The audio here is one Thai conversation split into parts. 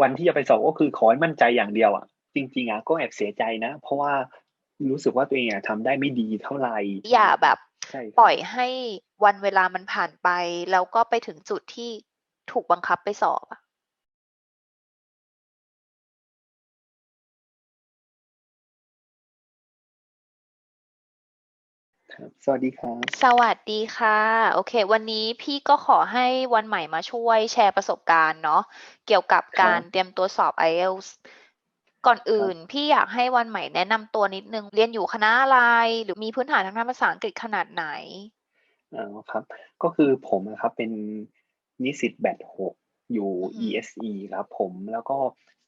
วันที่จะไปสอบก็คือขอให้มั่นใจอย่างเดียวอะ จริง ๆอะก็แอบเสียใจนะ เพราะว่ารู้สึกว่าตัวเองอะทำได้ไม่ดีเท่าไหร่อย่าแบบใช่ครับปล่อยให้วันเวลามันผ่านไป แล้วก็ไปถึงจุดที่ถูกบังคับไปสอบอะ ครับ สวัสดีครับ สวัสดีค่ะ โอเค วันนี้พี่ก็ขอให้วันใหม่มาช่วยแชร์ประสบการณ์เนาะเกี่ยวกับครับการเตรียมตัวสอบ IELTS ก่อนอื่น พี่อยากให้วันใหม่แนะนำตัวนิดนึง เรียนอยู่คณะอะไร หรือมีพื้นฐานทางด้านภาษาอังกฤษขนาดไหนอ๋อครับ ก็คือผมนะครับเป็นนิสิตแบทหกอยู่อือฮึ ESE ครับผมแล้วก็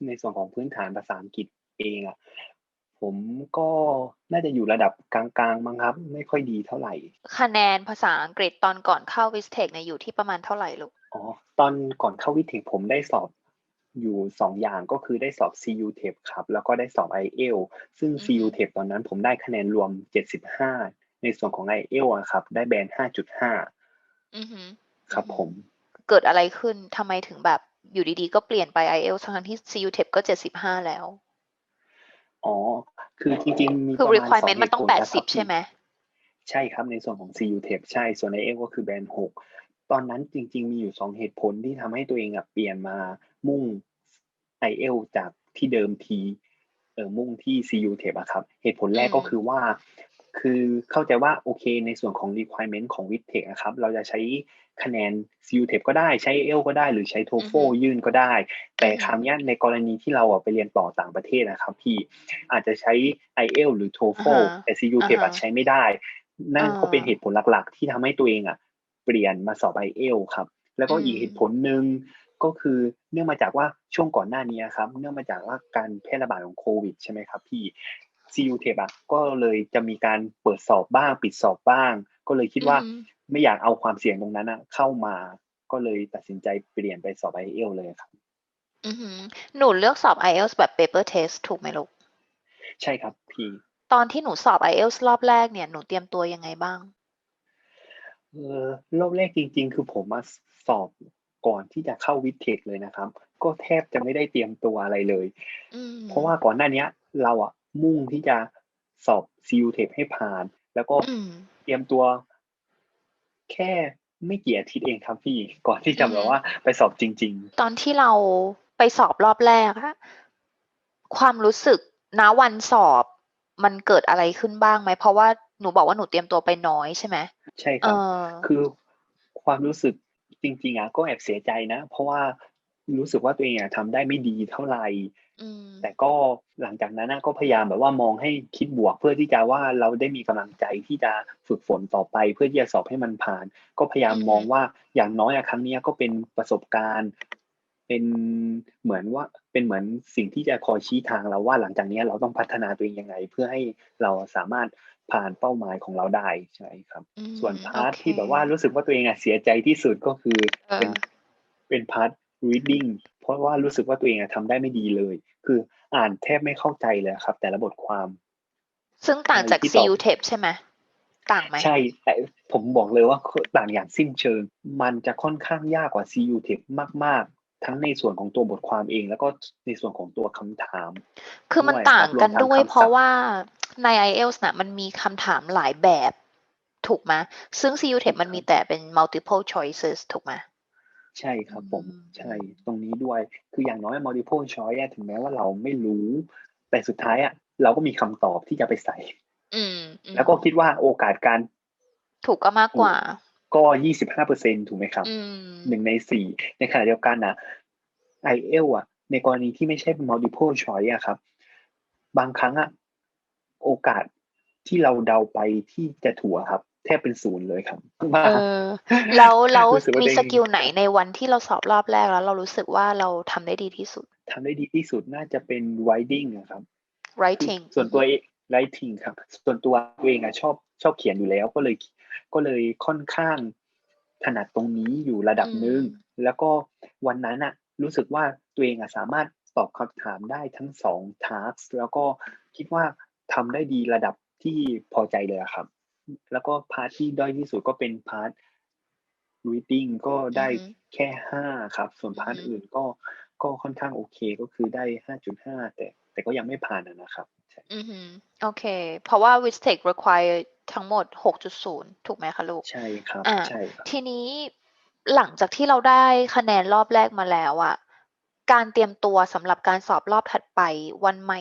ในส่วนของพื้นฐานภาษาอังกฤษเองอะ ผมก็น่าจะอยู่ระดับกลางๆมั้งครับ ไม่ค่อยดีเท่าไหร่ คะแนนภาษาอังกฤษตอนก่อนเข้า w i s t e c h เนี่ยอยู่ที่ประมาณเท่าไหร่ลูกอ๋อตอนก่อนเข้าวิทย์ผมได้สอบอยู่สองอย่างก็คือได้สอบ CU TEP ครับ แล้วก็ได้สอบ IELTS ซึ่งอือฮึ CU TEP ตอนนั้นผมได้คะแนนรวม 75 ในส่วนของ IELTS อะครับ ได้แบน 5.5อือหือครับอือฮึผม เกิดอะไรขึ้นทำไมถึงแบบอยู่ดีๆ ก็เปลี่ยนไป IELTS ทั้งๆที่ CU TEP ก็ 75 แล้ว อ๋อ คือจริงๆ มีคือประมาณสอง requirement มันต้องเหตุผลนะครับ80ใช่ไหม ใช่ครับในส่วนของ CU TEP ใช่ ส่วน IELTS ก็คือแบน6ตอนนั้นจริง ๆ มีอยู่สองเหตุผลที่ทำให้ตัวเองอะเปลี่ยนมามุ่ง IELTS จากที่เดิมทีเออมุ่งที่ CU TEP อะครับ เหตุผลแรกอืมก็คือว่า คือเข้าใจว่าโอเคในส่วนของ requirement ของ w i t t e c h นะครับ เราจะใช้ คะแนน CU TEP ก็ได้ใช้ IELTS ก็ได้หรือใช้ TOEFL ยื่นก็ได้ แต่อือฮึคราวเนี้ยในกรณีที่เราอะไปเรียนต่อต่างประเทศนะครับพี่อาจจะใช้ IELTS หรือ TOEFL อ่าฮะแต่ CU TEP อ่าอะฮะใช้ไม่ได้ นั่นก็อ่าเป็นเหตุผลหลักๆ ที่ทำให้ตัวเองอะ เปลี่ยนมาสอบ IELTS ครับ แล้วก็อืมอีกเหตุผลหนึ่งก็คือเนื่องมาจากว่าช่วงก่อนหน้านี้ครับ เนื่องมาจากว่าการแพร่ระบาดของโควิดใช่ไหมครับพี่ CU TEP อะก็เลยจะมีการเปิดสอบบ้างปิดสอบบ้าง ก็เลยคิดว่าอือฮึ ไม่อยากเอาความเสี่ยงตรงนั้นอะเข้ามาก็เลยตัดสินใจเปลี่ยนไปสอบ IELTS เลยครับอือหือหนูเลือกสอบ IELTS แบบ paper test ถูกไหมลูกใช่ครับพี่ ตอนที่หนูสอบ IELTS รอบแรกเนี่ยหนูเตรียมตัวยังไงบ้างเออรอบแรกจริง ๆ คือผมมาสอบก่อนที่จะเข้าวิทเทคเลยนะครับ ก็แทบจะไม่ได้เตรียมตัวอะไรเลยอืมเพราะว่าก่อนหน้าเนี้ยเราอะมุ่งที่จะสอบ CU TEP ให้ผ่าน แล้วก็อืมเตรียมตัว แค่ไม่กี่อาทิตย์เองครับพี่ก่อนที่จะอือฮึแบบว่าไปสอบจริงตอนที่เราไปสอบรอบแรกอะความรู้สึกณวันสอบมันเกิดอะไรขึ้นบ้างไหม เพราะว่าหนูบอกว่าหนูเตรียมตัวไปน้อยใช่ไหมๆใช่คเอรับอคือความรู้สึกจริง ๆอะก็แอบเสียใจนะ เพราะว่ารู้สึกว่าตัวเองอะทำได้ไม่ดีเท่าไหร่อืม แต่ก็หลังจากนั้นนะก็พยายามแบบว่ามองให้คิดบวก เพื่อที่จะว่าเราได้มีกำลังใจที่จะฝึกฝนต่อไป เพื่อที่จะสอบให้มันผ่าน ก็พยายามอือฮึมองว่าอย่างน้อยอะครั้งเนี้ยก็เป็นประสบการณ์ เป็นเหมือนว่าเป็นเหมือนสิ่งที่จะคอยชี้ทางเราว่าหลังจากเนี้ยเราต้องพัฒนาตัวเองยังไง เพื่อให้เราสามารถผ่านเป้าหมายของเราได้ใช่ครับอืมส่วนพาร์ทโอเคที่แบบว่ารู้สึกว่าตัวเองอะเสียใจที่สุดก็คือเออเป็นเป็นพาร์ท reading เพราะว่ารู้สึกว่าตัวเองอะทำได้ไม่ดีเลย คืออ่านแทบไม่เข้าใจเลยครับ แต่ละบทความ ซึ่งต่างจากที่ตอบ CU TEP ใช่ไหมต่างไหมใช่ แต่ผมบอกเลยว่าต่างอย่างสิ้นเชิง มันจะค่อนข้างยากกว่า CU TEP มาก ๆ ทั้งในส่วนของตัวบทความเอง แล้วก็ในส่วนของตัวคำถาม คือมันด้วยต่างกันครับรวมทั้งด้วยคำศัพท์เพราะว่าใน IELTS น่ะมันมีคำถามหลายแบบถูกไหมซึ่ง CU TEP มันมีแต่เป็น multiple choices ถูกไหม ใช่ครับผมอืมใช่ตรงนี้ด้วย คืออย่างน้อย multiple choice อะถึงแม้ว่าเราไม่รู้ แต่สุดท้ายอะเราก็มีคำตอบที่จะไปใส่อืมอืม แล้วก็คิดว่าโอกาสการ ถูกก็มากกว่า ก็ยี่สิบห้าเปอร์เซ็นถูกไหมครับอืมหนึ่งในสี่ในขณะเดียวกันนะ IEL อะ ในกรณีที่ไม่ใช่ multiple choice อะครับ บางครั้งอะโอกาสที่เราเดาไปที่จะถูกอะครับ แทบเป็นศูนย์เลยครับว่าเออแล้วแล้วรู้สึกว่ามีตัวเองสกิลไหนในวันที่เราสอบรอบแรกแล้ว เรารู้สึกว่าเราทำได้ดีที่สุดทำได้ดีที่สุดน่าจะเป็น writing นะครับ writing ส่วนตัวเอง writing ครับ ส่วนตัวตัวเองอะชอบชอบเขียนอยู่แล้วก็เลยก็เลยค่อนข้างถนัดตรงนี้อยู่ระดับหนึ่งอืมแล้วก็วันนั้นอะรู้สึกว่าตัวเองอะสามารถตอบคำถามได้ทั้งสอง task แล้วก็คิดว่าทำได้ดีระดับที่พอใจเลยอะครับ แล้วก็พาร์ทที่ด้อยที่สุดก็เป็นพาร์ท reading ก็ได้อือฮึแค่ห้าครับ ส่วนพาร์ทอือฮึอื่นก็ก็ค่อนข้างโอเคก็คือได้5.5แต่แต่ก็ยังไม่ผ่านอะนะครับใช่อือฮึโอเค เพราะว่า WISTEC require ทั้งหมด 6.0 ถูกไหมคะลูก ใช่ครับอ่าใช่ครับ ทีนี้หลังจากที่เราได้คะแนนรอบแรกมาแล้วอะการเตรียมตัวสำหรับการสอบรอบถัดไปวันใหม่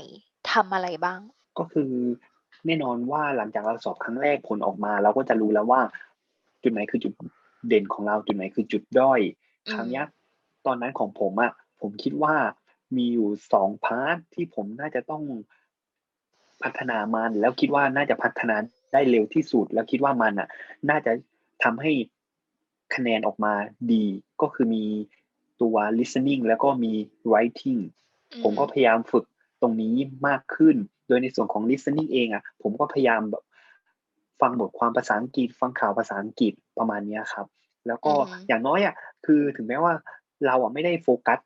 ทำอะไรบ้าง ก็คือ แน่นอนว่าหลังจากเราสอบครั้งแรกผลออกมา เราก็จะรู้แล้วว่า จุดไหนคือจุดเด่นของเราจุดไหนคือจุดด้อยอืมครั้งเนี้ยตอนนั้นของผมอะผมคิดว่ามีอยู่สองพาร์ทที่ผมน่าจะต้องพัฒนามัน แล้วคิดว่าน่าจะพัฒนาได้เร็วที่สุด แล้วคิดว่ามันอะน่าจะทำให้คะแนนออกมาดี ก็คือมีตัว listening แล้วก็มี writing ผมก็พยายามฝึกตรงนี้มากขึ้นโดยในส่วนของ listening เองอะผมก็พยายามแบบฟังบทความภาษาอังกฤษ ฟังข่าวภาษาอังกฤษประมาณเนี้ยครับ แล้วก็อืมอย่างน้อยอะคือถึงแม้ว่าเราอะไม่ได้โฟกัส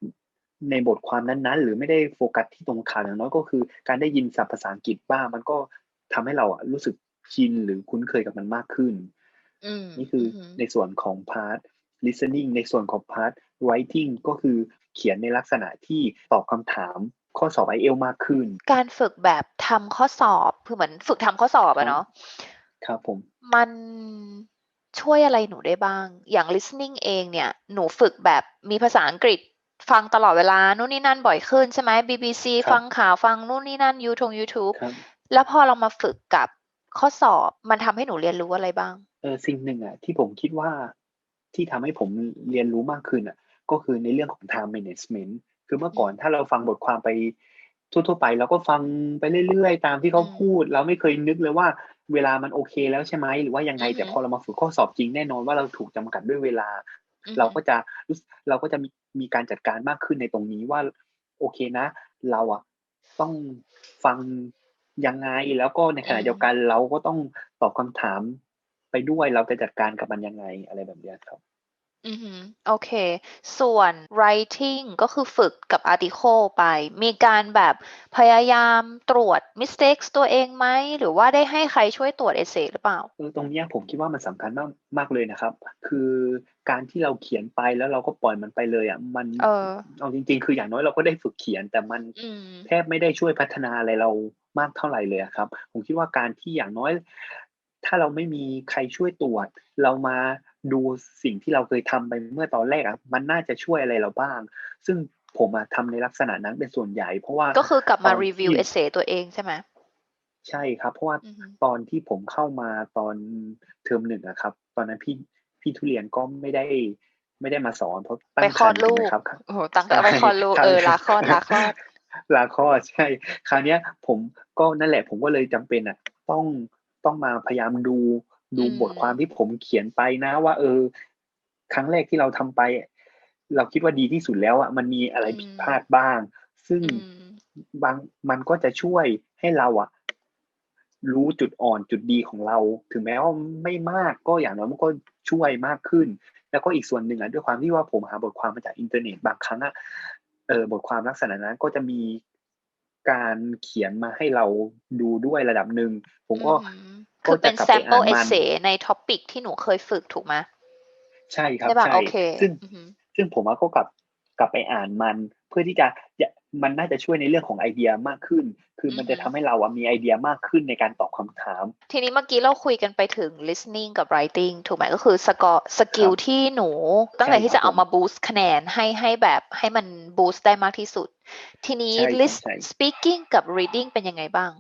ในบทความนั้นๆ หรือไม่ได้โฟกัสที่ตรงข่าวอย่างน้อยก็คือ การได้ยินศัพท์ภาษาอังกฤษบ้างมันก็ทำให้เราอะรู้สึกชินหรือคุ้นเคยกับมันมากขึ้นอืมนี่คืออมในส่วนของพาร์ท listening ในส่วนของพาร์ท writing ก็คือเขียนในลักษณะที่ตอบคำถาม ข้อสอบ i อ l มากขึ้น การฝึกแบบทำข้อสอบคือเหมือนฝึกทำข้อสอบครัอะบเนาะครับผม มันช่วยอะไรหนูได้บ้าง อย่าง listening เองเนี่ย หนูฝึกแบบมีภาษาอังกฤษฟังตลอดเวลา นู่นนี่นั่นบ่อยขึ้นใช่ไหม BBC ครับฟังข่าวฟังนู่นนี่นั่นยูทง YouTube ครับแล้วพอเรามาฝึกกับข้อสอบมันทำให้หนูเรียนรู้อะไรบ้าง เออสิ่งหนึ่งอะที่ผมคิดว่าที่ทำให้ผมเรียนรู้มากขึ้นอะก็คือในเรื่องของ time management คือเมื่อก่อนถ้าเราฟังบทความไปทั่วๆไปเราก็ฟังไปเรื่อยๆ ตามที่เขาอืมพูด เราไม่เคยนึกเลยว่าเวลามันโอเคแล้วใช่ไหมหรือว่ายังไงอือฮึแต่พอเรามาฝึกข้อสอบจริงแน่นอนว่าเราถูกจำกัดด้วยเวลาอือเราฮึก็จะรู้สึกเราก็จะมีมีการจัดการมากขึ้นในตรงนี้ว่า โอเคนะ เราอะต้องฟังยังไงแล้วก็ในขณะเดียวกันเราก็ต้องตอบคำถามไปด้วยเราจะจัดการกับมันยังไงอะไรแบบเนี้ยครับ อือฮึโอเค ส่วน writing ก็คือฝึกกับ article ไป มีการแบบพยายามตรวจ mistakes ตัวเองไหม หรือว่าได้ให้ใครช่วยตรวจ essay หรือเปล่า เออตรงเนี้ยผมคิดว่ามันสำคัญมากมากเลยนะครับ คือการที่เราเขียนไปแล้วเราก็ปล่อยมันไปเลยอะมันเออ เอาจริง ๆ คืออย่างน้อยเราก็ได้ฝึกเขียน แต่มันอืม แทบไม่ได้ช่วยพัฒนาอะไรเรามากเท่าไหร่เลยอะครับ ผมคิดว่าการที่อย่างน้อย ถ้าเราไม่มีใครช่วยตรวจ เรามา ดูสิ่งที่เราเคยทำไปเมื่อตอนแรกอะมันน่าจะช่วยอะไรเราบ้าง ซึ่งผมอะทำในลักษณะนั้นเป็นส่วนใหญ่เพราะว่าก็คือกลับมาตอน review ที่ essay ตัวเองใช่ไหมใช่ครับ เพราะว่าอือฮึตอนที่ผมเข้ามาตอนเทอมหนึ่งอะครับ ตอนนั้นพี่พี่ทุเรียนก็ไม่ได้ไม่ได้มาสอนเพราะตั้ไปงคลอครดรภ์ถูลูกไหมกครับโอ้โหตั้งแต่ไปคลอดลูกใช่เออครัลาบคลอดลาคลอดลาคลอดใช่ คราวเนี้ย ผมก็นั่นแหละ ผมก็เลยจำเป็นอะ ต้องต้องมาพยายามดู ดูอืมบทความที่ผมเขียนไปนะ ว่า เออ ครั้งแรกที่เราทำไป เราคิดว่าดีที่สุดแล้วอะมันมีอะไรผิดพลาดบ้าง ซึ่งอืมบางมันก็จะช่วยให้เราอะ รู้จุดอ่อนจุดดีของเรา ถึงแม้ว่าไม่มากก็อย่างน้อยมันก็ช่วยมากขึ้น แล้วก็อีกส่วนหนึ่งอะด้วยความที่ว่าผมหาบทความมาจากอินเทอร์เน็ตบางครั้งอะเออบทความลักษณะนั้นก็จะมีการเขียนมาให้เราดูด้วยระดับหนึ่งผมก็อืมก็ คือเป็นจะกลับไป sample อ่านมัน essay ใน topic ที่หนูเคยฝึกถูกไหมใช่ครับใช่ป่ะใช่โอเคซึ่งอือฮึซึ่งผมว่าก็กลับกลับไปอ่านมัน เพื่อที่จะจะมันน่าจะช่วยในเรื่องของไอเดียมากขึ้น คือมันจะทำให้เราอะมีไอเดียมากขึ้นในการตอบคำถาม ทีนี้เมื่อกี้เราคุยกันไปถึง listening กับ writing ถูกไหมก็คือสกอสกิลครับที่หนู ตั้งแต่ใช่ที่คจะรับเอาผมมา boost คะแนนให้ให้แบบให้มัน boost ได้มากที่สุด ทีนี้ใช่ครับ list ใช่ speaking กับ reading เป็นยังไงบ้าง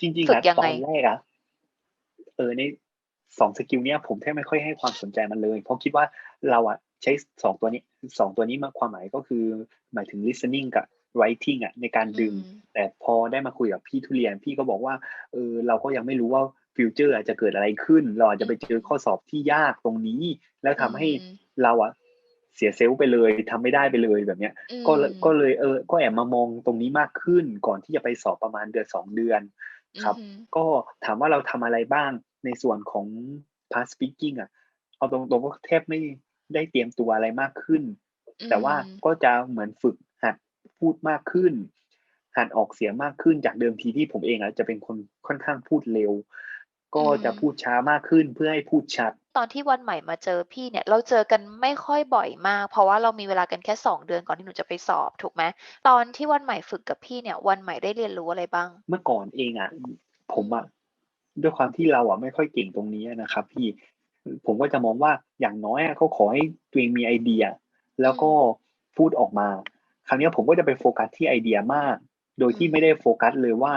จริงฝึๆกอะยังตอไงนแรกอะเออในสองสกิลเนี้ยผมแทบไม่ค่อยให้ความสนใจมันเลย เพราะคิดว่าเราอะใช้สองตัวนี้สองตัวนี้มาความหมายก็คือ หมายถึง listening กับ writing อะในการดึงอืมแต่พอได้มาคุยกับพี่ทุเรียน พี่ก็บอกว่าเออเราก็ยังไม่รู้ว่าฟิวเจอร์อาจจะเกิดอะไรขึ้น เราอาจจะไปเจอข้อสอบที่ยากตรงนี้ แล้วทำให้อืมเราอะเสียเซลล์ไปเลยทำไม่ได้ไปเลยแบบเนี้ยอืมก็เลยก็เลยเออ ก็แอบมามองตรงนี้มากขึ้น ก่อนที่จะไปสอบประมาณเดือนสองเดือน ครับอืมก็ถามว่าเราทำอะไรบ้างในส่วนของ past speaking อะ เอาตรงๆก็แทบไม่ได้เตรียมตัวอะไรมากขึ้น แต่ว่าอืมก็จะเหมือนฝึกหัดพูดมากขึ้น หัดออกเสียงมากขึ้นจากเดิมทีที่ผมเองอะจะเป็นคนค่อนข้างพูดเร็ว ก็จะพูดช้ามากขึ้นเพื่อให้พูดชัด ตอนที่วันใหม่มาเจอพี่เนี่ย เราเจอกันไม่ค่อยบ่อยมาก เพราะว่าเรามีเวลากันแค่สองเดือนก่อนที่หนูจะไปสอบถูกไหมตอนที่วันใหม่ฝึกกับพี่เนี่ย วันใหม่ได้เรียนรู้อะไรบ้าง เมื่อก่อนเองอะผมอะด้วยความที่เราอะไม่ค่อยเก่งตรงนี้นะครับ พี่ผมก็จะมองว่าอย่างน้อยอะเขาขอให้ตัวเองมีไอเดีย แล้วก็พูดออกมา ครั้งนี้ผมก็จะไปโฟกัสที่ไอเดียมาก โดยที่ไม่ได้โฟกัสเลยว่า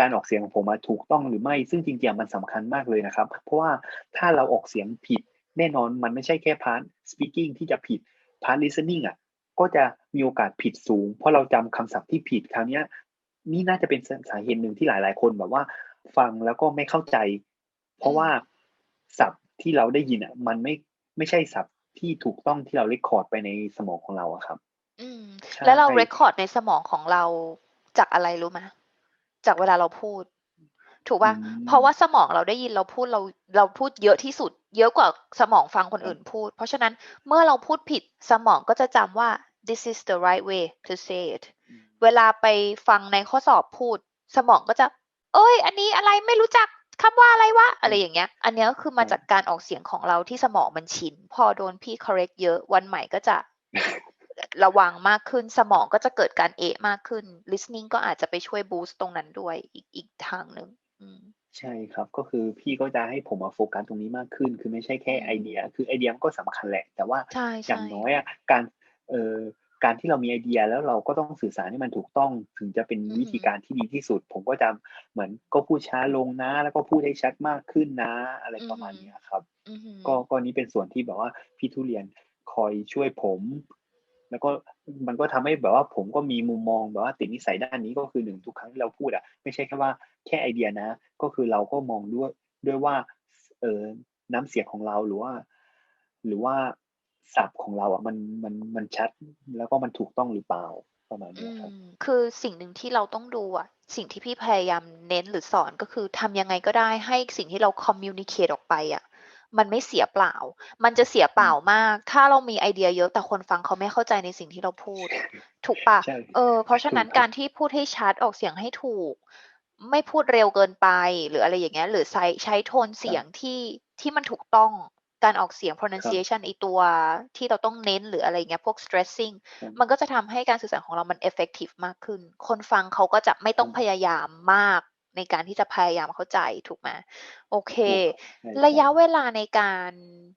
การออกเสียงของผมมาถูกต้องหรือไม่ ซึ่งจริงๆมันสำคัญมากเลยนะครับ เพราะว่าถ้าเราออกเสียงผิด แน่นอนมันไม่ใช่แค่พาร์ท speaking ที่จะผิด พาร์ท listening อะ ก็จะมีโอกาสผิดสูง เพราะเราจำคำศัพท์ที่ผิดคราวนี้นี่น่าจะเป็นสาเหตุหนึ่งที่หลายๆ คนแบบว่า ฟังแล้วก็ไม่เข้าใจ เพราะว่าศัพท์ที่เราได้ยินอะ มันไม่ไม่ใช่ศัพท์ที่ถูกต้องที่เราเรคคอร์ดไปในสมองของเราอะครับ อืมใช่แล้วเราเรคคอร์ดในสมองของเราจากอะไรรู้ไหม จากเวลาเราพูด ถูกป่ะอืมเพราะว่าสมองเราได้ยินเราพูดเราเราพูดเยอะที่สุด เยอะกว่าสมองฟังคนอื่นพูด เพราะฉะนั้นเมื่อเราพูดผิดสมองก็จะจำว่า this is the right way to say it เวลาไปฟังในข้อสอบพูด สมองก็จะ เอ้ย อันนี้อะไรไม่รู้จักคำว่าอะไรวะ อะไรอย่างเงี้ย อันเนี้ยก็คือมาจากการออกเสียงของเราที่สมองมันชิน พอโดนพี่ correct เยอะวันใหม่ก็จะ ระวังมากขึ้นสมองก็จะเกิดการเอะมากขึ้น listening ก็อาจจะไปช่วย boost ตรงนั้นด้วยอีกอีกทางหนึ่งอืมใช่ครับก็คือพี่ก็จะให้ผมมาโฟกัสตรงนี้มากขึ้น คือไม่ใช่แค่อืมไอเดีย คือไอเดียมันก็สำคัญแหละ แต่ว่าใช่อใช่ย่างน้อยอะการเอ่อการที่เรามีไอเดียแล้วเราก็ต้องสื่อสารให้มันถูกต้องถึงจะเป็นวิธีการที่ดีที่สุด ผมก็จะเหมือนก็พูดช้าลงนะ แล้วก็พูดให้ชัดมากขึ้นนะ อะไรประมาณเนี้ยครับอือหือก็ก็นี้เป็นส่วนที่แบบว่าพี่ทุเรียนคอยช่วยผม แล้วก็มันก็ทำให้แบบว่าผมก็มีมุมมองแบบว่าติดนิสัยด้านนี้ก็คือหนึ่งทุกครั้งที่เราพูดอะไม่ใช่แค่ว่าแค่ไอเดียนะ ก็คือเราก็มองด้วยด้วยว่าเออน้ำเสียงของเราหรือว่า หรือว่าศัพท์ของเราอะมันมันมันชัดแล้วก็มันถูกต้องหรือเปล่าประมาณนี้ครับคือสิ่งหนึ่งที่เราต้องดูอะ สิ่งที่พี่พยายามเน้นหรือสอนก็คือทำยังไงก็ได้ให้สิ่งที่เรา communicate ออกไปอะ มันไม่เสียเปล่า มันจะเสียเปล่ามาก ถ้าเรามีไอเดียเยอะแต่คนฟังเขาไม่เข้าใจในสิ่งที่เราพูด ถูกปะใช่เออ เพราะฉะนั้นถูกครับการที่พูดให้ชัดออกเสียงให้ถูก ไม่พูดเร็วเกินไป หรืออะไรอย่างเงี้ย หรือใช้ใช้โทนเสียงที่ที่มันถูกต้องการออกเสียง pronunciation ไอตัวที่เราต้องเน้นหรืออะไรเงี้ยพวก stressing ครับมันก็จะทำให้การสื่อสารของเรามัน effective มากขึ้น คนฟังเขาก็จะไม่ต้องครับพยายามมาก ในการที่จะพยายามเข้าใจถูกไหมโอเคถูกครับใช่ระยะครับเวลาในการ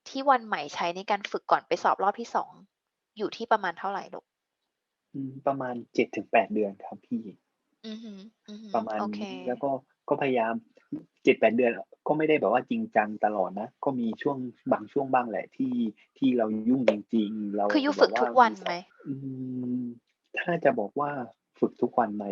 ที่วันใหม่ใช้ในการฝึกก่อนไปสอบรอบที่สองอยู่ที่ประมาณเท่าไหร่ลูกอืมประมาณเจ็ดถึงแปดเดือนครับพี่อือหืออือหือประมาณโอเคนี้แล้วก็ก็พยายามเจ็ดแปดเดือน ก็ไม่ได้แบบว่าจริงจังตลอดนะ ก็มีช่วงบางช่วงบ้างแหละที่ที่เรายุ่งจริงๆเราคืออยู่แบบฝึกทุกวันไหมอืมถ้าจะบอกว่าฝึกทุกวันไหม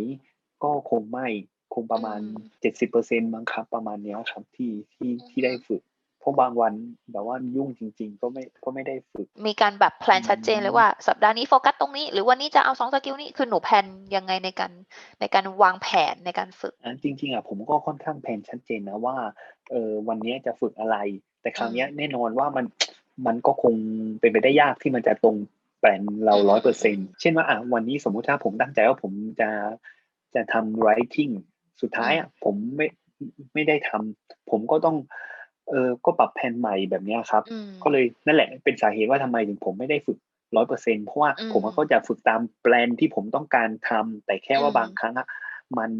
ก็คงไม่ คงประมาณอืมเจ็ดสิบเปอร์เซ็นต์มั้งครับ ประมาณเนี้ยครับที่ที่อือฮึที่ได้ฝึกเพราะบางวันแบบว่ายุ่งจริง ๆ ก็ไม่ก็ไม่ได้ฝึก มีการแบบแพลนชัดเจนเลยว่าสัปดาห์นี้โฟกัสตรงนี้ หรือวันนี้จะเอาสองสกิลนี้คือหนูแพลนยังไงในการในการวางแผนในการฝึกอะจริง ๆอะผมก็ค่อนข้างแผนชัดเจนนะว่าเออวันนี้จะฝึกอะไร แต่คราวเนี้ยแน่นอนว่ามันมันก็คงเป็นไปได้ยากที่มันจะตรงแปลนเราอืมร้อยเปอร์อืเซ็นมเช่นว่าอะวันนี้สมมุติถ้าผมตั้งใจว่าผมจะจะทำ writing สุดท้ายอะผมไม่ไม่ได้ทำผมก็ต้อง เออก็ปรับแผนใหม่แบบเนี้ยครับอืมก็เลยนั่นแหละเป็นสาเหตุว่าทำไมถึงผมไม่ได้ฝึกร้อยเปอร์เซ็นเพราะว่าอืมผมก็จะฝึกตามแปลนที่ผมต้องการทำแต่แค่ว่าอืมบางครั้งอะมัน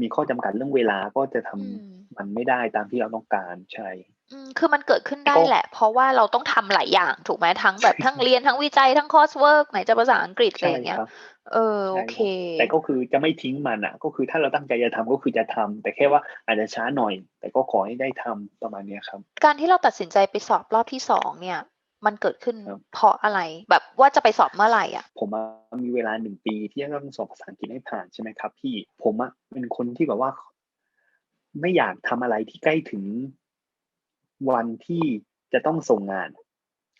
มีข้อจำกัดเรื่องเวลาก็จะทำอืมมันไม่ได้ตามที่เราต้องการใช่อืม คือมันเกิดขึ้นได้ก็แหละ เพราะว่าเราต้องทำหลายอย่างถูกไหมทั้งแบบทั้งเรียนทั้งวิจัยทั้งคอร์สเวิร์กไหนจะภาษาอังกฤษอะไรใช่อย่างเงี้ยครับเออใช่โอเคครับแต่ก็คือจะไม่ทิ้งมันอะ ก็คือถ้าเราตั้งใจจะทำก็คือจะทำแต่แค่ว่าอาจจะช้าหน่อย แต่ก็ขอให้ได้ทำประมาณเนี้ยครับ การที่เราตัดสินใจไปสอบรอบที่สองเนี่ย มันเกิดขึ้นครับเพราะอะไรแบบว่าจะไปสอบเมื่อไหร่อะ ผมอะมีเวลาหนึ่งปีที่จะต้องสอบภาษาอังกฤษให้ผ่านใช่ไหมครับ พี่ผมอะเป็นคนที่แบบว่า ไม่อยากทำอะไรที่ใกล้ถึง วันที่จะต้องส่งงาน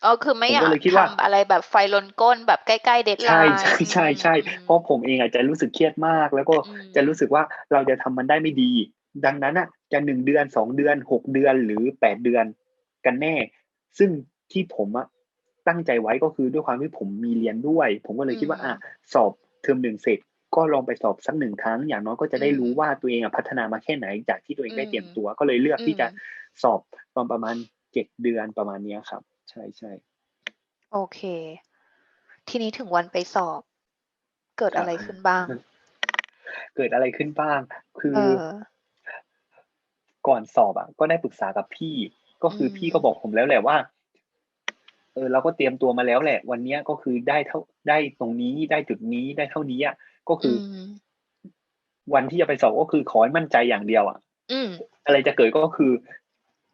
เออคือไม่ผมอยาก็กเลยคิดว่าทำอะไรแบบไฟลนก้นแบบใกล้ๆเดทไลใช่น์ใช่ใช่ใช่อืมเพราะผมเองอาจจะรู้สึกเครียดมาก แล้วก็อืมจะรู้สึกว่าเราจะทำมันได้ไม่ดี ดังนั้นอะจะหนึ่งเดือนสองเดือนหกเดือนหรือแปดเดือนกันแน่ ซึ่งที่ผมอะตั้งใจไว้ก็คือด้วยความที่ผมมีเรียนด้วย ผมก็เลยคิดว่าอืมอะสอบเทอมหนึ่งเสร็จ ก็ลองไปสอบสักหนึ่งครั้ง อย่างน้อยก็จะได้อืมรู้ว่าตัวเองอะพัฒนามาแค่ไหนจากที่ตัวเองได้อืมเตรียมตัว ก็เลยเลือกที่จะ อืมสอบตอนประมาณเเจ็ดเดือนประมาณเนี้ยครับ ใช่ใช่โอเค ทีนี้ถึงวันไปสอบ เกิดอะไรขึ้นบ้าง เกิดอะไรขึ้นบ้าง คือเออก่อนสอบอะ ก็ได้ปรึกษากับพี่ ก็คืออมพี่ก็บอกผมแล้วแหละว่าเออเราก็เตรียมตัวมาแล้วแหละ วันเนี้ยก็คือได้เท่าได้ตรงนี้ได้จุดนี้ได้เท่านี้อะก็คืออมวันที่จะไปสอบก็คือขอให้มั่นใจอย่างเดียวอะอืมอะไรจะเกิดก็คือ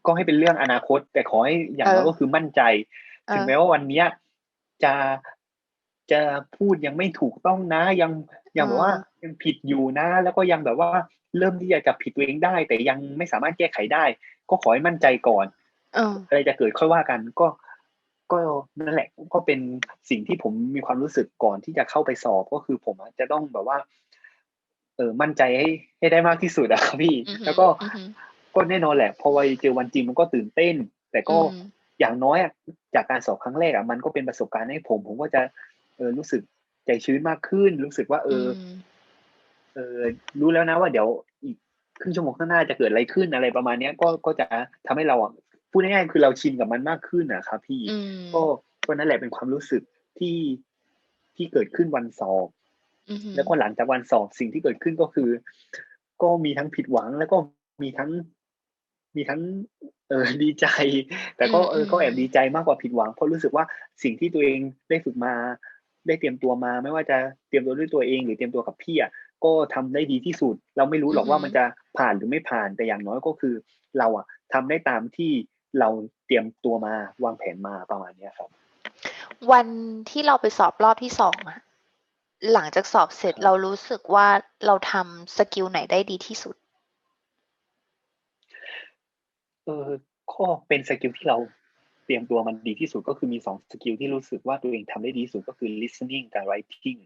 ก็ให้เป็นเรื่องอนาคต แต่ขอให้อย่างน้อยเออก็คือมั่นใจเอถึงอแม้ว่าวันเนี้ยจะจะพูดยังไม่ถูกต้องนะ ยังยังแบบว่าเออยังผิดอยู่นะ แล้วก็ยังแบบว่าเริ่มที่จะจับผิดตัวเองได้ แต่ยังไม่สามารถแก้ไขได้ ก็ขอให้มั่นใจก่อนเอออะไรจะเกิดค่อยว่ากันก็ก็นั่นแหละก็เป็นสิ่งที่ผมมีความรู้สึกก่อนที่จะเข้าไปสอบก็คือผมอะจะต้องแบบว่า เออมั่นใจให้ให้ได้มากที่สุดอะครับพี่อือหือแล้วก็อือหือ ก็แน่นอนแหละ พอไปเจอวันจริงมันก็ตื่นเต้น แต่ก็อืมอย่างน้อยอะจากการสอบครั้งแรกอะมันก็เป็นประสบการณ์ให้ผม ผมก็จะเออรู้สึกใจชื้นมากขึ้น รู้สึกว่า เอออมเออรู้แล้วนะว่าเดี๋ยวอีกครึ่งชั่วโมงข้างหน้าจะเกิดอะไรขึ้นอะไรประมาณเนี้ยก็ก็จะทำให้เราอะพูดง่ายๆคือเราชินกับมันมากขึ้นนะครับพี่อืมก็ก็นั่นแหละเป็นความรู้สึกที่ที่เกิดขึ้นวันสอบอือหือแล้วก็หลังจากวันสอบสิ่งที่เกิดขึ้นก็คือ ก็มีทั้งผิดหวังแล้วก็มีทั้ง มีทั้งเออดีใจ แต่ก็เออก็แอบดีใจมากกว่าผิดหวัง เพราะรู้สึกว่าสิ่งที่ตัวเองได้ฝึกมา ได้เตรียมตัวมา ไม่ว่าจะเตรียมตัวด้วยตัวเองหรือเตรียมตัวกับพี่อะก็ทำได้ดีที่สุด เราไม่รู้หรอกว่ามันจะผ่านหรือไม่ผ่านแต่อย่างน้อยก็คือ เราอะทำได้ตามที่เราเตรียมตัวมาวางแผนมาประมาณเนี้ยครับ วันที่เราไปสอบรอบที่สองอะหลังจากสอบเสร็จครับเรารู้สึกว่าเราทำสกิลไหนได้ดีที่สุด เออก็เป็นสกิลที่เราเตรียมตัวมันดีที่สุดก็คือมีสองสกิลที่รู้สึกว่าตัวเองทำได้ดีที่สุดก็คือ listening กับ writing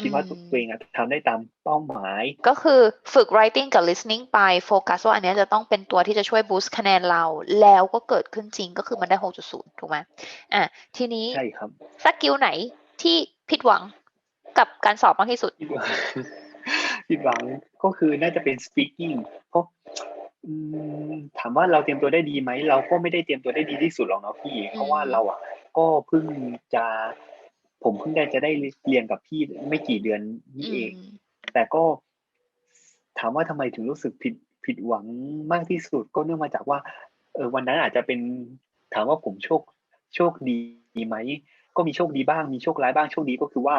คิดว่าอืมตัวเองอะทำได้ตามเป้าหมาย ก็คือฝึก writing กับ listening ไปโฟกัสว่าอันเนี้ยจะต้องเป็นตัวที่จะช่วย boost คะแนนเรา แล้วก็เกิดขึ้นจริงก็คือมันได้ 6.0 ถูกไหมอะทีนี้ใช่ครับสกิลไหนที่ผิดหวังกับการสอบมากที่สุด ผิดหวังผิดหวังก็คือน่าจะเป็น speaking เพราะอืม ถามว่าเราเตรียมตัวได้ดีไหม เราก็ไม่ได้เตรียมตัวได้ดีที่สุดหรอกเนาะพี่ เพราะว่าเราอะ ก็เพิ่งจะ ผมเพิ่งได้จะได้เรียนกับพี่ไม่กี่เดือนนี่อืเองมแต่ก็ ถามว่าทำไมถึงรู้สึกผิดผิดหวังมากที่สุด ก็เนื่องมาจากว่า เออวันนั้นอาจจะเป็น ถามว่าผมโชคโชคดีไหมก็มีโชคดีบ้างมีโชคร้ายบ้างโชคดีก็คือว่า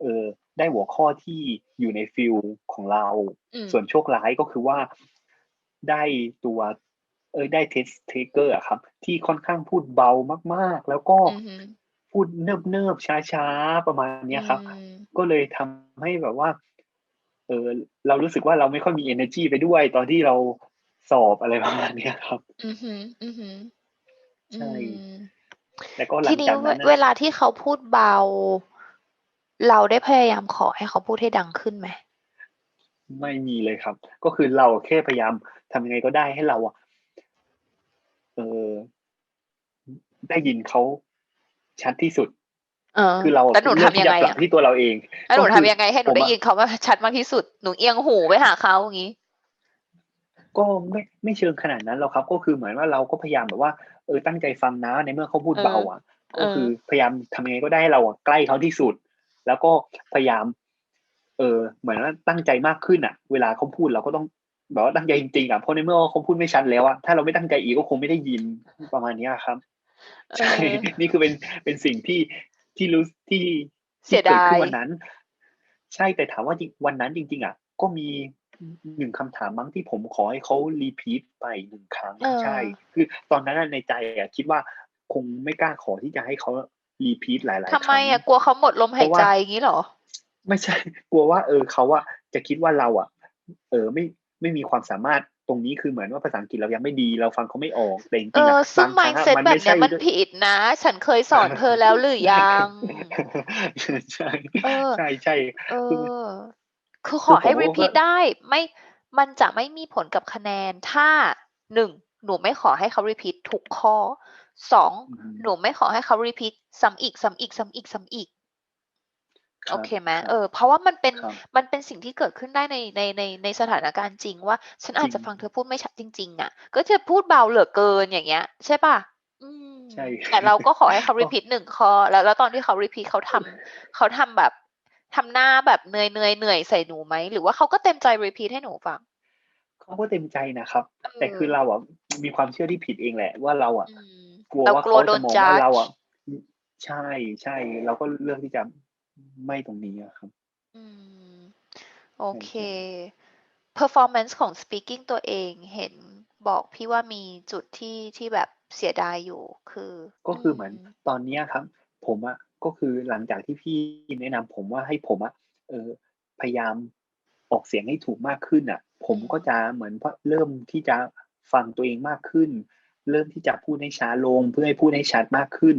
เออได้หัวข้อที่อยู่ในฟิลของเราอืมส่วนโชคร้ายก็คือว่า ได้ตัวเออได้เทสเทเกอร์ครับ ที่ค่อนข้างพูดเบามากๆ แล้วก็อือหือพูดเนิบเนิบช้าช้าๆประมาณเนี้ยครับอืมก็เลยทำให้แบบว่า เออเรารู้สึกว่าเราไม่ค่อยมี energy ไปด้วย ตอนที่เราสอบอะไรประมาณเนี้ยครับ อือหือ อือหือใช่อืมแต่ก็หลัทีงนี้จากเวนั้นนะเวลาที่เขาพูดเบา เราได้พยายามขอให้เขาพูดให้ดังขึ้นไหม ไม่มีเลยครับ ก็คือเราแค่พยายามทำยังไงก็ได้ให้เราอะเออได้ยินเขาชัดที่สุดเออคือเราแล้วหนูเลือกทำยังที่จะไงปรับอะที่ตัวเราเองแล้วหนูก็คือทำยังไงให้หนูผมได้อะยินเขาว่าชัดมากที่สุดหนูเอียงหูไปหาเขาอย่างนี้ ก็ไม่ไม่เชิงขนาดนั้นหรอกครับ ก็คือเหมือนว่าเราก็พยายามแบบว่าเออตั้งใจฟังนะในเมื่อเขาพูดเออเบาอะเออก็คือพยายามทำยังไงก็ได้ให้เราอะใกล้เขาที่สุด แล้วก็พยายาม เออเหมือนว่าตั้งใจมากขึ้นอะ เวลาเขาพูดเราก็ต้องแบบว่าตั้งใจจริงๆอะเพราะในเมื่อเขาพูดไม่ชัดแล้วอะถ้าเราไม่ตั้งใจอีกก็คงไม่ได้ยินประมาณเนี้ยครับใช่เออนี่คือเป็นเป็นสิ่งที่ที่รู้ที่เสีที่ยเกิดดายขึ้นวันนั้น ใช่แต่ถามว่าจริงวันนั้นจริง ๆ อะ ก็มีหนึ่งคำถามมั้งที่ผมขอให้เขารีพีทไปหนึ่งครั้งเออใช่ คือตอนนั้นอะในใจอะคิดว่าคงไม่กล้าขอที่จะให้เขารีพีทหลายๆคทำรั้งไมอะกลัวเขาหมดลมหายเพราะว่าใจอย่างนี้เหรอ ไม่ใช่ กลัวว่า เออเขาอะจะคิดว่าเราอะเออไม่ไม่มีความสามารถตรงนี้คือเหมือนว่าภาษาอังกฤษเรายังไม่ดีเราฟังเขาไม่ออกแต่จริงเอๆออะซึ่งบางครั้งอะ mindset มันแบบไม่เนี้ใช่ยมันด้วยผิดนะ ฉันเคยสอนเธอแล้วหรือยังใช่เออใช่ใช่เอคืออคือขอให้คือผมว่า repeat ได้ไม่มันจะไม่มีผลกับคะแนนถ้าหนึ่งหนูไม่ขอให้เขา repeat ทุกข้อสองอืมหนูไม่ขอให้เขา repeat ซ้ำอีกซ้ำอีกซ้ำอีกซ้ำอีกค โอรับเคไหมครับเออเพราะว่ามันเป็นครับมันเป็นสิ่งที่เกิดขึ้นได้ในในในในสถานการณ์จริง ว่าฉันอาจจริจะงฟังเธอพูดไม่ชัดจริง ๆอะก็จะพูดเบาเหลือเกินอย่างเงี้ย ใช่เปล่า?อืมใช่แต่เราก็ขอให้เขาก็ repeat 1ข้อแล้วแล้วตอนที่เขา repeat เขาทำเขาทำแบบทำหน้าแบบเนยๆเหนื่อยใส่หนูไหม?หรือว่าเขาก็เต็มใจ repeat ให้หนูฟัง?เขาก็เต็มใจนะครับเอแต่คืออเราอะมีความเชื่อที่ผิดเองแหละ ว่าเราอะอืมกลัวเราว่ากลัเขวาโดจะนมองจัว่าเราดจ์อะอืมใช่ๆเราก็เลือกที่จะ ไม่ตรงนี้อะครับ อืม โอใเคช่ performance ของ speaking ตัวเองเห็นบอกพี่ว่ามีจุดที่ที่แบบเสียดายอยู่คือ ก็อืคือเหมือนม ตอนเนี้ยครับ ผมอะก็คือหลังจากที่พี่แนะนำผมว่าให้ผมอะเอ่อพยายามออกเสียงให้ถูกมากขึ้นน่ะผอืมก็ม จะเหมือนว่าเริ่มที่จะฟังตัวเองมากขึ้น เริ่มที่จะพูดให้ช้าลงเพื่อให้พูดให้ชัดมากขึ้น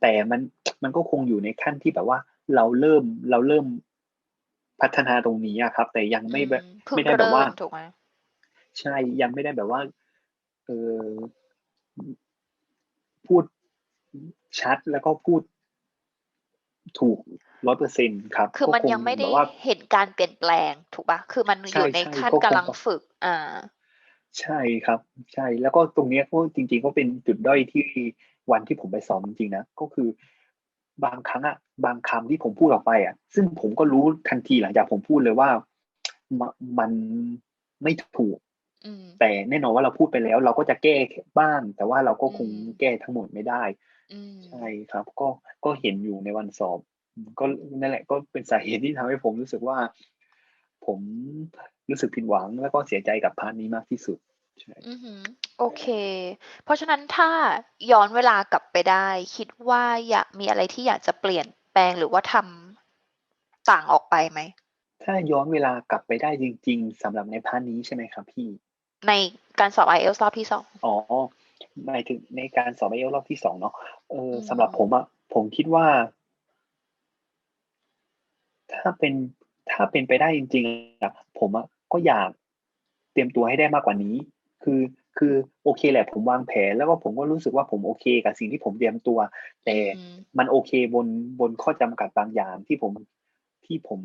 แต่มันมันก็คงอยู่ในขั้นที่แบบว่า เราเริ่มเราเริ่มพัฒนาตรงนี้อะครับ แต่ยังอืไม่แบมเพิ่ไม่งได้แบเริบว่า่มถูกไหม?ใช่ยังไม่ได้แบบว่า เอ่ออือพูดอือชัดแล้วก็พูดถูก100%ครับ คือก็มันคงยังไม่แบได้บว่าเห็นการเปลี่ยนแปลงถูกเปล่า?คือมันใชอยู่ใน่ขั้นๆก็กำคงลังต้องฝึกอาใช่ครับ ใช่แล้วก็ตรงเนี้ยก็จริง ๆ ก็เป็นจุดด้อยที่วันที่ผมไปซ้อมจริงๆนะก็คือ บางครั้งอะบางคำที่ผมพูดออกไปอะซึ่งผมก็รู้ทันทีหลังจากผมพูดเลยว่ามมันไม่ถูกอืมแต่แน่นอนว่าเราพูดไปแล้ว เราก็จะแก้คบ้าง แต่ว่าเราก็อืคงมแก้ทั้งหมดไม่ได้อืใช่มครับ ก็ก็เห็นอยู่ในวันสอบอืมก็นั่นแหละ ก็เป็นสาเหตุที่ทำให้ผมรู้สึกว่า ผมรู้สึกผิดหวังแล้วก็เสียใจกับพาร์ตนี้มากที่สุด ใช่ อือฮึโอเค เพราะฉะนั้นถ้าย้อนเวลากลับไปได้ คิดว่าอยากมีอะไรที่อยากจะเปลี่ยนแปลงหรือว่าทำต่างออกไปไหม?ถ้าย้อนเวลากลับไปได้จริง ๆสำหรับในพาร์ตนี้ใช่ไหมครับพี่?ในการสอบ IELTS รอบที่2อ๋อหมายถึงในการสอบ IELTS รอบที่2เนาะเอออืสำหรับผมมอะผมคิดว่า ถ้าเป็นถ้าเป็นไปได้จริงๆอะผมอะก็อยากเตรียมตัวให้ได้มากกว่านี้ คือคือโอเคแหละผมวางแผนแล้วก็ผมก็รู้สึกว่าผมโอเค กับสิ่งที่ผมเตรียมตัว แตอื่มมันโอเคบนบนข้อจำกัดบางอย่างที่ผมที่ผม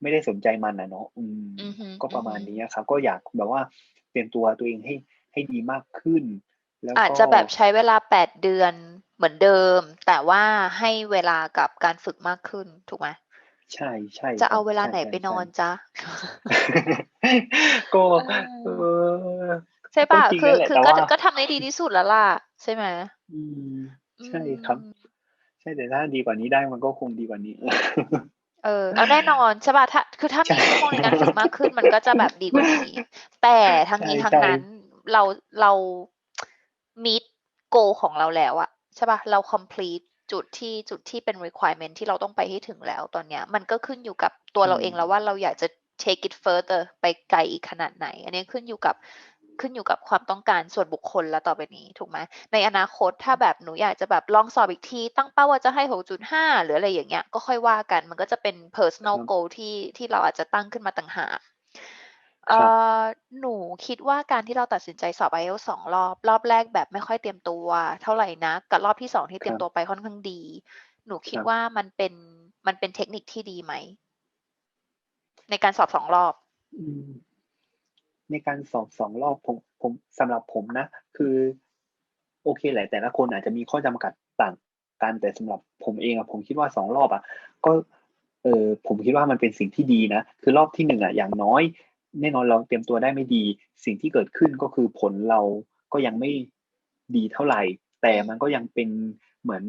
ไม่ได้สนใจมันอะเนาะอืมอือฮึก็อืปอระมาณฮึนี้อะครับ ก็อยากแบบว่าเตรียมตัวตัวเองให้ให้ดีมากขึ้น แล้วอาจก็จะแบบใช้เวลา8เดือนเหมือนเดิม แต่ว่าให้เวลากับการฝึกมากขึ้นถูกไหม? ใช่ใช่จะเอครัาบเวลาใไหนไปนช่อนๆจ๊ะ?ๆก็เอเอออใช่เปก็ล่า?จริงคืนั่อนแหละคืแตอ่ก็ว่าก็ทำได้ดีที่สุดแล้วล่ะ ใช่ไหม?อืมอืใช่ครับมใช่แต่ถ้าดีกว่านี้ได้มันก็คงดีกว่านี้ เออเอาแน่นอนใช่เปล่า?ถ้าคือถ้าใช่มีชั่วโมงในการฝึกมากขึ้นมันก็จะแบบดีกว่านี้ แต่ทั้งนี้ทั้งใช่นั้นๆเราเรา meet goal ของเราแล้วอะใช่เปล่า?เรา complete จุดที่จุดที่เป็น requirement ที่เราต้องไปให้ถึงแล้วตอนเนี้ย มันก็ขึ้นอยู่กับตัวอืเราเองแล้วมว่าเราอยากจะ take it further ไปไกลอีกขนาดไหน อันนี้ขึ้นอยู่กับขึ้นอยู่กับความต้องการส่วนบุคคลแล้วต่อไปนี้ถูกไหม?ในอนาคตถ้าแบบหนูอยากจะแบบลองสอบอีกที ตั้งเป้าว่าจะให้ 6.5 หรืออะไรอย่างเงี้ยก็ค่อยว่ากัน มันก็จะเป็นค personal ครับ goal ที่ที่เราอาจจะตั้งขึ้นมาต่างหาก เอครับ่อหนูคิดว่าการที่เราตัดสินใจสอบ IELTS 2รอบ รอบแรกแบบไม่ค่อยเตรียมตัว เท่าไรนักกับรอบที่2ที่เตครรียับมตัวไปค่อนข้างดี หนูคคิดรับ ว่ามันเป็นมันเป็นเทคนิคที่ดีไหม?ในการสอบ2รอบ อืม ในการสอบ2รอบผมผมสำหรับผมนะ คือ โอเคแหละ แต่ละคนอาจจะมีข้อจำกัดต่างกันแต่สำหรับผมเองอะผมคิดว่า2รอบอะก็ เอ่อผมคิดว่ามันเป็นสิ่งที่ดีนะ คือรอบที่1อะอย่างน้อย แน่นอนเราเตรียมตัวได้ไม่ดี สิ่งที่เกิดขึ้นก็คือผลเราก็ยังไม่ดีเท่าไรแต่อืมมันก็ยังเป็นเหมือน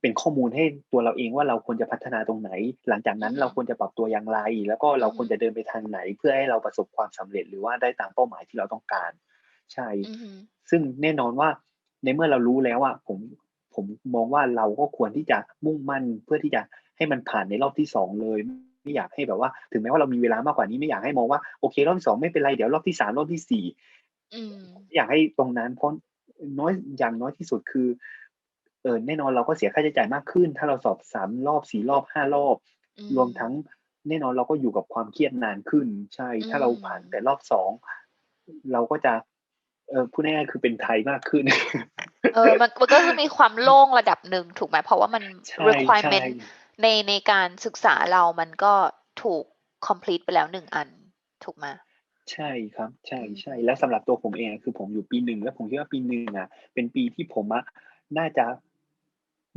เป็นข้อมูลให้ตัวเราเองว่าเราควรจะพัฒนาตรงไหน หลังจากอนืั้อนฮึเราควรจะปรับตัวอย่างไร แล้วก็เรอืาอฮควรึจะเดินไปทางไหน เพื่อให้เราประสบความสำเร็จหรือว่าได้ตามเป้าหมายที่เราต้องการ ใช่อือฮึซึ่งแน่นอนว่าในเมื่อเรารู้แล้วอะผมผมมองว่าเราก็ควรที่จะมุ่งมั่นเพื่อที่จะให้มันผ่านในรอบที่2เลย ไม่อยากให้แบบว่า ถึงแม้ว่าเรามีเวลามากกว่านี้ไม่อยากให้มองว่าโอเครอบที่2ไม่เป็นไรเดี๋ยวรอบที่3รอบที่4อืมไม่อยากให้ตรงนั้นเพราะน้อยอย่างน้อยที่สุดคือเอ่อแน่นอนเราก็เสียค่าใช้จ่ายมากขึ้น ถ้าเราสอบ3รอบ4รอบ5รอบอืรวมทั้งมแน่นอนเราก็อยู่กับความเครียดนานขึ้น ใช่อืถ้าเราผ่านแต่มรอบ2เราก็จะ เอ่อพูดง่ายๆคือเป็นไทยมากขึ้น เออมันมันก็จะมีความโล่งระดับหนึ่งถูกไหม?เพราะว่ามันใช่ requirement ๆ ในในการศึกษาเรามันก็ถูก complete ไปแล้วหนึ่งอัน ถูกไหมใช่ครับ ใช่อืมใช่แล้วสำหรับตัวผมเองอะคือผมอยู่ปีหนึ่งแล้วผมคิดว่าปีหนึ่งอะ เป็นปีที่ผมอะน่าจะ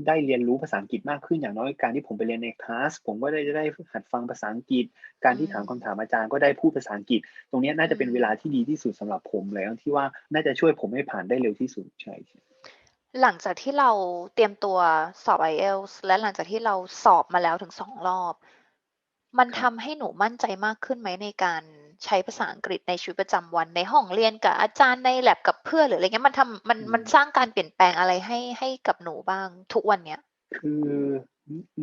ได้เรียนรู้ภาษาอังกฤษมากขึ้นอย่างน้อยการที่ผมไปเรียนในคลาสผมก็ได้จะได้หัดฟังภาษาอังกฤษ การที่ถามคำถามอาจารย์ก็ได้พูดภาษาอังกฤษ ตรงเนี้ยน่าจะเป็นเวลาที่ดีที่สุดสำหรับผมแล้วที่ว่าน่าจะช่วยผมให้ผ่านได้เร็วที่สุดใช่ใช่ หลังจากที่เราเตรียมตัวสอบ IELTS และหลังจากที่เราสอบมาแล้วถึงสองรอบ มันทำให้หนูมั่นใจมากขึ้นไหมในการใช้ภาษาอังกฤษในชีวิตประจำวันในห้องเรียนกับอาจารย์ในแลบกับเพื่อนหรืออะไรเงี้ยมันทำมันมันสร้างการเปลี่ยนแปลงอะไรให้ให้กับหนูบ้างทุกวันเนี้ย คือ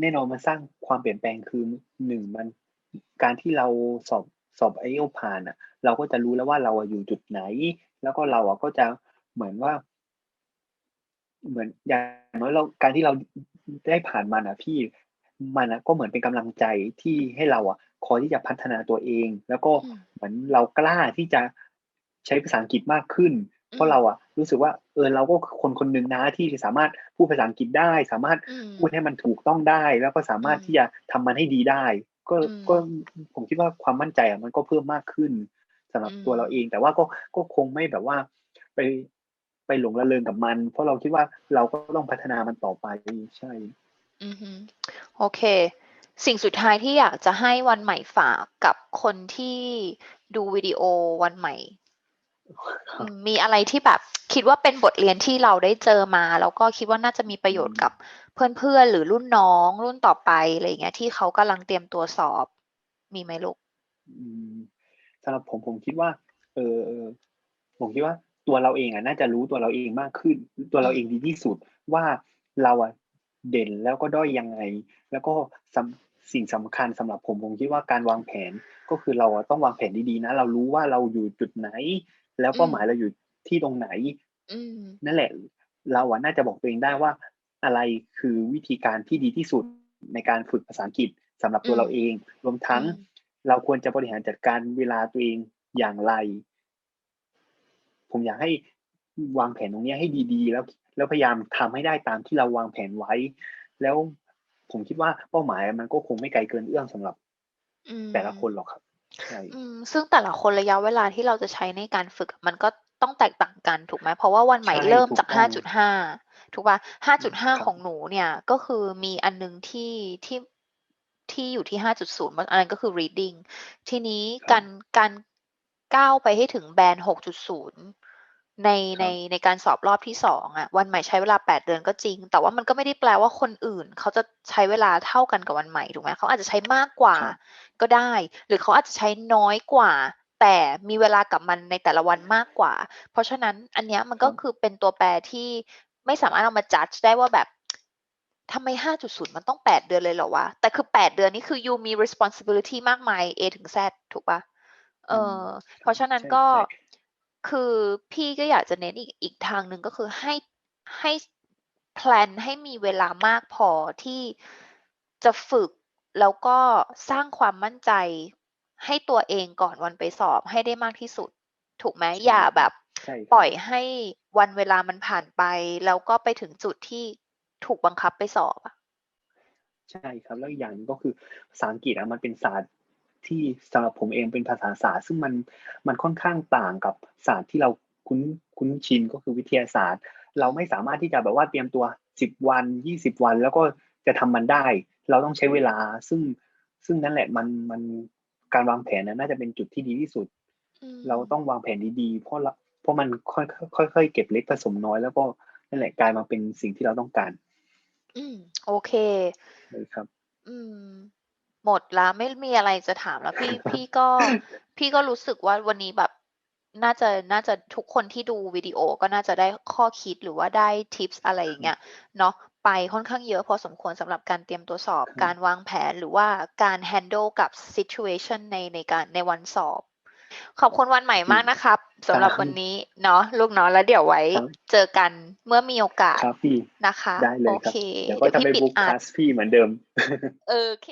แน่นอนมันสร้างความเปลี่ยนแปลงคือหนึ่งมันการที่เราสอบสอบไอเอลผ่านอะ เราก็จะรู้แล้วว่าเราอะอยู่จุดไหน แล้วก็เราอะก็จะเหมือนว่า เหมือนอย่างน้อยเราการที่เราได้ผ่านมันอะพี่มันอะก็เหมือนเป็นกำลังใจที่ให้เราอะคอยที่จะพัฒนาตัวเอง แล้วก็อืมเหมือนเรากล้าที่จะใช้ภาษาอังกฤษมากขึ้น เพราะเราอะรู้สึกว่าเออเราก็คนคนหนึ่งนะที่สามารถพูดภาษาอังกฤษได้ สามารถอืมพูดให้มันถูกต้องได้ แล้วก็สามารถอืมที่จะทำมันให้ดีได้ ก็อืมก็ผมคิดว่าความมั่นใจอะมันก็เพิ่มมากขึ้นสำหรับอืมตัวเราเอง แต่ว่าก็ก็คงไม่แบบว่า ไปไป หลงระเริงกับมัน เพราะเราคิดว่าเราก็ต้องพัฒนามันต่อไปใช่ อือฮึโอเค สิ่งสุดท้ายที่อยากจะให้วันใหม่ฝากกับคนที่ดูวิดีโอวันใหม่ครับอืมมีอะไรที่แบบคิดว่าเป็นบทเรียนที่เราได้เจอมา แล้วก็คิดว่าน่าจะมีประโยชน์กับเพื่อนๆหรือรุ่นน้อง รุ่นต่อไปอะไรอย่างเงี้ยที่เขากำลังเตรียมตัวสอบ มีไหมลูกอืมสำหรับผมผมคิดว่า เออเออผมคิดว่า ตัวเราเองอะน่าจะรู้ตัวเราเองมากขึ้น ตัวเราเองดีที่สุดว่าเราอะเด่นแล้วก็ด้อยยังไง แล้วก็สำสิ่งสำคัญสำหรับผมผมคิดว่าการวางแผนก็คือเราอะต้องวางแผนดีๆนะ เรารู้ว่าเราอยู่จุดไหน แล้วเป้าหมายเราอยู่ที่ตรงไหนอืมนั่นแหละ เราอะน่าจะบอกตัวเองได้ว่า อะไรคือวิธีการที่ดีที่สุดในการฝึกภาษาอังกฤษสำหรับตัวอืมเราเอง รวมทั้งอืมเราควรจะบริหารจัดการเวลาตัวเองอย่างไร ผมอยากให้วางแผนตรงเนี้ยให้ดีๆ แล้วแล้วพยายามทำให้ได้ตามที่เราวางแผนไว้ แล้วผมคิดว่าเป้าหมายมันก็คงไม่ไกลเกินเอื้อมสำหรับอืมแต่ละคนหรอกครับใช่อืมซึ่งแต่ละคนระยะเวลาที่เราจะใช้ในการฝึกมันก็ต้องแตกต่างกันถูกไหมเพราะว่าวันใหม่ใช่เริ่มถูกจากต้องห้าจุดห้าถูกป่ะห้าจุดห้าครับของหนูเนี่ยก็คือมีอันนึงที่ที่ที่อยู่ที่ห้าจุดศูนย์อันนั้นก็คือ reading ทีนี้ครับการการก้าวไปให้ถึงแบรนด์หกจุดศูนย์ ในครับในในการสอบรอบที่สองอะวันใหม่ใช้เวลาแปดเดือนก็จริง แต่ว่ามันก็ไม่ได้แปลว่าคนอื่น เขาจะใช้เวลาเท่ากันกับวันใหม่ถูกไหมเขาอาจจะใช้มากกว่าครับก็ได้ หรือเขาอาจจะใช้น้อยกว่า แต่มีเวลากับมันในแต่ละวันมากกว่า เพราะฉะนั้นอันเนี้ยมันก็ครับคือเป็นตัวแปรที่ไม่สามารถเอามาจัดได้ว่าแบบทำไม 5.0 มันต้อง 8 เดือนเลยเหรอวะ แต่คือ 8 เดือนนี้คือ you มี responsibility มากมาย A ถึง Z ถูกปะเออ เพราะฉะนั้นใช่ก็ใช่ คือพี่ก็อยากจะเน้นอีกอีกทางหนึ่งก็คือให้ให้แพลนให้มีเวลามากพอที่จะฝึกแล้วก็สร้างความมั่นใจให้ตัวเองก่อนวันไปสอบให้ได้มากที่สุด ถูกไหมใช่อย่าแบบใช่ครับปล่อยให้วันเวลามันผ่านไป แล้วก็ไปถึงจุดที่ถูกบังคับไปสอบอะใช่ครับแล้วอีกอย่างหนึงก็คือภาษาอังกฤษอะมันเป็นศาสตร์ ที่สำหรับผมเองเป็นภาษาศาสตร์ซึ่งมันมันค่อนข้างต่างกับศาสตร์ที่เราคุ้นคุ้นชินก็คือวิทยาศาสตร์ เราไม่สามารถที่จะแบบว่าเตรียมตัวสิบวันยี่สิบวัน แล้วก็จะทำมันได้ เราต้องใช้เวลาซึ่งซึ่งนั่นแหละมันมันการวางแผนนะน่าจะเป็นจุดที่ดีที่สุดอืมเราต้องวางแผนดีๆ เพราะเราเพราะมันค่อยค่อยค่อยๆเก็บเล็กผสมน้อยแล้วก็นั่นแหละกลายมาเป็นสิ่งที่เราต้องการ อืมโอเคเลยครับ อืม หมดละไม่มีอะไรจะถามแล้วพี่พี่ก็พี่ก็รู้สึกว่าวันนี้แบบน่าจะน่าจะทุกคนที่ดูวิดีโอก็น่าจะได้ข้อคิดหรือว่าได้ทิปส์อะไรอย่างเงี้ยเนาะไปค่อนข้างเยอะพอสมควรสำหรับการเตรียมตัวสอบครับการวางแผนหรือว่าการ handle กับ situation ในในการในวันสอบ ขอบคุณวันใหม่มากนะครับสำหรับครับวันนี้เนาะลูกเนาะแล้วเดี๋ยวไว้ครับเจอกันเมื่อมีโอกาสครับพี่นะคะ ได้เลโอยครับเคเดี๋ยวก็จะไปพี่ปิดบุ๊กอ่าคลานสพี่เหมือนเดิมเออโอเค